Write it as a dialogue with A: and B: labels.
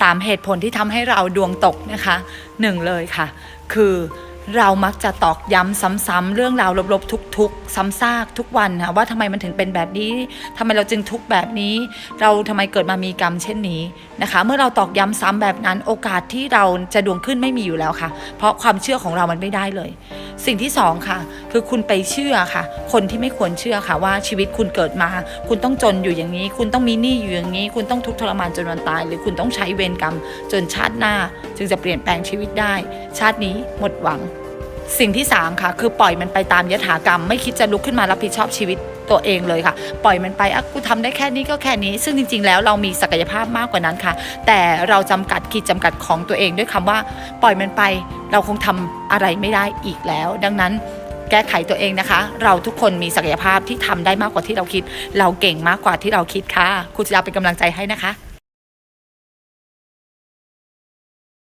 A: สามเหตุผลที่ทำให้เราดวงตกนะคะหนึ่งเลยค่ะ คือเรามักจะตอกย้ำซ้ำๆเรื่องราวลบๆ ทุกๆ ซ้ำซากทุกวันค่ะว่าทำไมมันถึงเป็นแบบนี้ทำไมเราจึงทุกแบบนี้ เราทำไมเกิดมามีกรรมเช่นนี้นะคะ เมื่อเราตอกย้ำซ้ำแบบนั้นโอกาสที่เราจะดวงขึ้นไม่มีอยู่แล้วค่ะ เพราะความเชื่อของเรามันไม่ได้เลยสิ่งที่สองค่ะ คือคุณไปเชื่อค่ะ คนที่ไม่ควรเชื่อค่ะ ว่าชีวิตคุณเกิดมา คุณต้องจนอยู่อย่างนี้ คุณต้องมีหนี้อยู่อย่างนี้ คุณต้องทุกข์ทรมานจนวันตาย หรือคุณต้องใช้เวรกรรม จนชาติหน้า จึงจะเปลี่ยนแปลงชีวิตได้ ชาตินี้หมดหวัง สิ่งที่สามค่ะ คือปล่อยมันไปตามยถากรรม ไม่คิดจะลุกขึ้นมารับผิดชอบชีวิตตัวเองเลยค่ะ ปล่อยมันไปอะกูทำได้แค่นี้ก็แค่นี้ ซึ่งจริง ๆ แล้วเรามีศักยภาพมากกว่านั้นค่ะ แต่เราจำกัดขีดจำกัดของตัวเองด้วยคำว่า ปล่อยมันไป เราคงทำอะไรไม่ได้อีกแล้ว ดังนั้นแก้ไขตัวเองนะคะ เราทุกคนมีศักยภาพที่ทำได้มากกว่าที่เราคิด เราเก่งมากกว่าที่เราคิดค่ะครูจะเป็นกำลังใจให้นะคะ